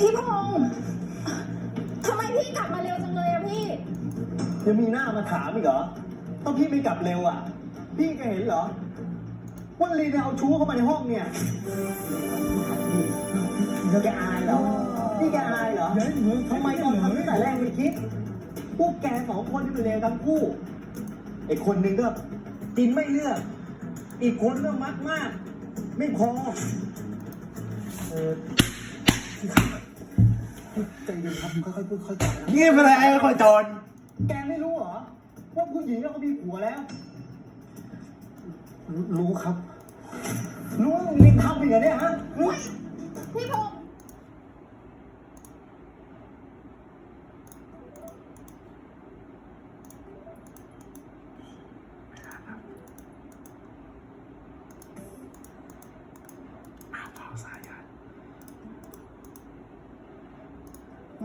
พี่พงษ์ทำไมพี่กลับมาเร็วจังเลยอะพี่ ยังมีหน้ามาถามอีกเหรอ ต้องพี่ไม่กลับเร็วอะ พี่แกเห็นเหรอ ว่าลีเนี่ยเอาชู้เข้ามาในห้องเนี่ยแกอายเหรอนี่แกอายเหรอ ทำไมตอนทำตั้งแต่แรกไม่คิด พวกแกสองคนที่เป็นเลวทั้งคู่ ไอ้คนหนึ่งก็กินไม่เลือก อีกคนก็มักมาก ไม่พอ เออ ใจเย็นครับค่อยๆพูดค่อยๆจานะนี่เป็นอะไรไอ้คอยจอนแกไม่รู้เหรอว่าผู้หญิงเขามีผัวแล้ว รู้ครับ รู้ว่าลิงทำอีกเหรอเนี่ยฮะรู้ พี่พงษ์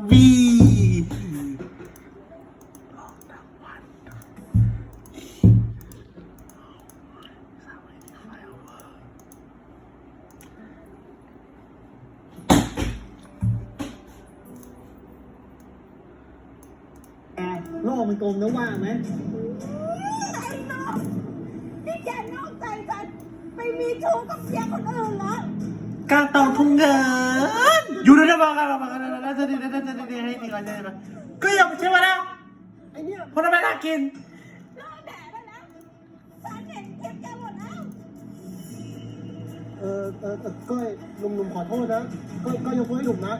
วีลองทั้งวันสาวไม่มีไฟโอเวอร์แกโลกมันกลมนะว่าไหมไอ้น้องนี่แกนอกใจกันไปมีชู้กับเสียคนอื่นเหรอการตองทุ่งเงินอยู่ด้วย นะบ้างกับ้างกันแล้วจะดีจะดีจะดีให้ดีก่อนใช่ไหมก็ยังไม่ใช่ว่าแล้วไอเนี่ยเราะทำไมน่ากินแดดแล้วนเห็นคลิปแกหมดแล้วเออเออก้อยหนุ่มหนุ่มขอโทษนะก้อยก้อยยกโทษให้หนุ่มนะ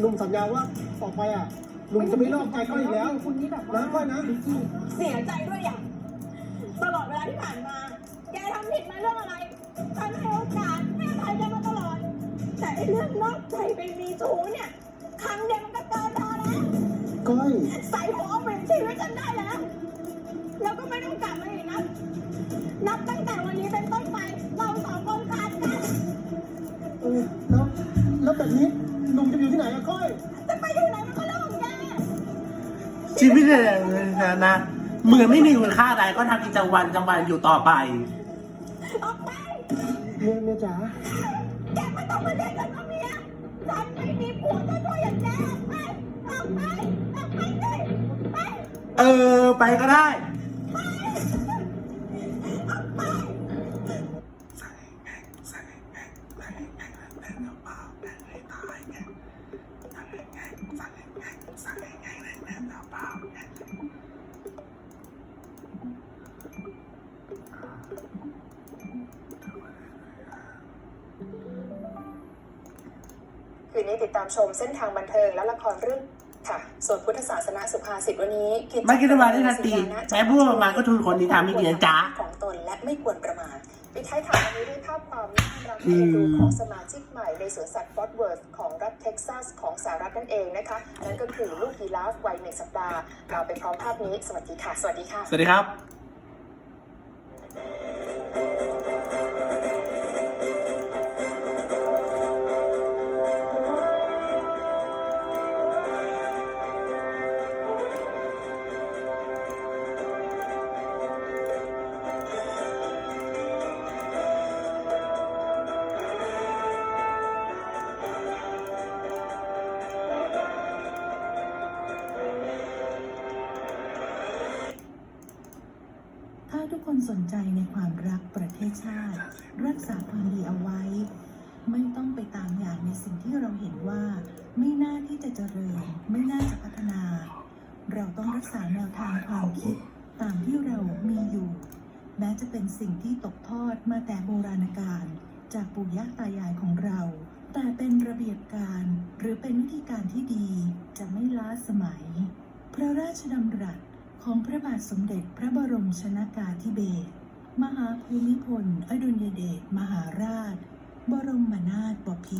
หนุ่มสัญญาว่าต่อไปอะหนุ่มจะไม่นอกใจก้อยอีกแล้วคุณนี่แบบนะก้อยนะเสียใจด้วยอย่างตลอดเวลาที่ผ่านมา แกทำผิดมาเรื่องอะไรฉันให้โอกาส แต่ไอ้เรื่องนอกใจไปมีชู้เนี่ยครั้งเดียวมันก็เกินพอแล้วก้อยใส่หัวเอาเป็นชีวิตฉันได้แล้ว แล้วก็ไม่ต้องกลับมาอีกนะนับตั้งแต่วันนี้เป็นต้นไปเราสองคนขาดกันเออแล้วแล้วแบบนี้หนุ่มจะอยู่ที่ไหนอะก้อย จะไปอยู่ไหนมันก็เรื่องของแกชีวิตเนี่ยนะเหมือนไม่มีคุณค่าใดก็ทำกิจวัตรประจำวันอยู่ต่อไป ออกไป เมียเมียจ๋าแกไม่ต้องมาเรียกฉันว่าเมียฉันไม่มีผัวเจ้าตัวอย่างแกออกไปออกไปออกไปเลยไป เออ ไปก็ได้ คืนนี้ติดตามชมเส้นทางบันเทิงและละครเรื่องค่ะ ส่วนพุทธศาสนาสุภาษิตวันนี้กิจไม่คิดว่าได้ทันทีแม้พูดประมาณก็ทุนคนที่ทำไม่ดีนะจ๊ะของตนและไม่ควรประมาทปิดท้ายข่าววันนี้ด้วยภาพความน่ารักน่าเอ็นดูของสมาชิกใหม่ในสวนสัตว์ฟอร์ดเวิร์ธของรัฐเท็กซัสของสหรัฐนั่นเองนะคะ นั่นก็คือลูกยีราฟวัยหนึ่งสัปดาห์เราไปพร้อมภาพนี้ สวัสดีค่ะ สวัสดีค่ะ สวัสดีครับ ทุกคนสนใจในความรักประเทศชาติ รักษาความดีเอาไว้ ไม่ต้องไปตามอย่ากในสิ่งที่เราเห็นว่า ไม่น่าที่จะเจริญ ไม่น่าจะพัฒนา เราต้องรักษาแนวทางความคิดตามที่เรามีอยู่ แม้จะเป็นสิ่งที่ตกทอดมาแต่โบราณกาลจากปู่ย่าตายายของเรา แต่เป็นระเบียบการหรือเป็นวิธีการที่ดีจะไม่ล้าสมัย พระราชดำรัส ของพระบาทสมเด็จพระบรมชนากาธิเบศร มหาภูมิพล อดุลยเดช มหาราช บรมนาถบพิตร